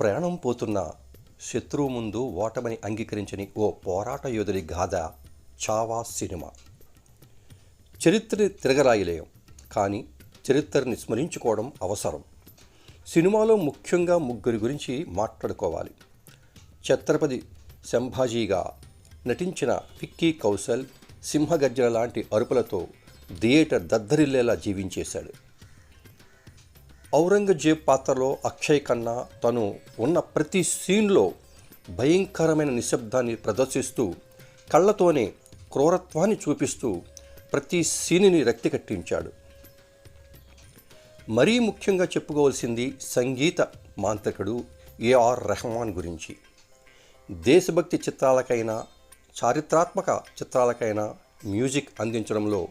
ప్రాణం పోతున్న శత్రువు ముందు ఓటమని అంగీకరించని ఓ పోరాట యోధుడి గాథ చావా సినిమా. చరిత్ర తిరగరాయలేం కానీ చరిత్రని స్మరించుకోవడం అవసరం. సినిమాలో ముఖ్యంగా ముగ్గురి గురించి మాట్లాడుకోవాలి. ఛత్రపతి సంభాజీగా నటించిన విక్కీ కౌశల్ సింహగర్జన లాంటి అరుపులతో థియేటర్ దద్దరిల్లేలా జీవించేశాడు. ఔరంగజేబ్ పాత్రలో అక్షయ్ ఖన్నా తను ఉన్న ప్రతి సీన్లో భయంకరమైన నిశ్శబ్దాన్ని ప్రదర్శిస్తూ కళ్ళతోనే క్రూరత్వాన్ని చూపిస్తూ ప్రతి సీనిని రక్తి కట్టించాడు మరీ ముఖ్యంగా చెప్పుకోవాల్సింది సంగీత మాంత్రికుడు ఏఆర్ రెహమాన్ గురించి. దేశభక్తి చిత్రాలకైనా చారిత్రాత్మక చిత్రాలకైనా మ్యూజిక్ అందించడంలో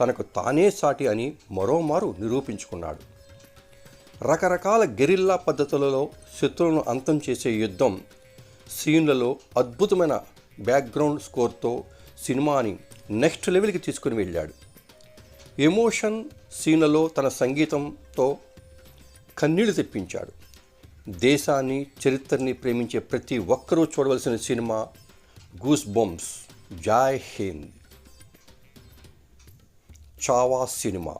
తనకు తానే సాటి అని మరోమారు నిరూపించుకున్నాడు. రకరకాల గెరిల్లా పద్ధతులలో శత్రువులను అంతం చేసే యుద్ధం. సీన్లలో అద్భుతమైన బ్యాక్గ్రౌండ్ స్కోర్తో సినిమాని నెక్స్ట్ లెవెల్కి తీసుకుని వెళ్ళాడు. ఎమోషన్ సీన్లలో తన సంగీతంతో కన్నీళ్ళు తెప్పించాడు. దేశాన్ని చరిత్రని ప్రేమించే ప్రతి ఒక్కరూ చూడవలసిన cinema goosebumps Jai Hind. Chhaava cinema.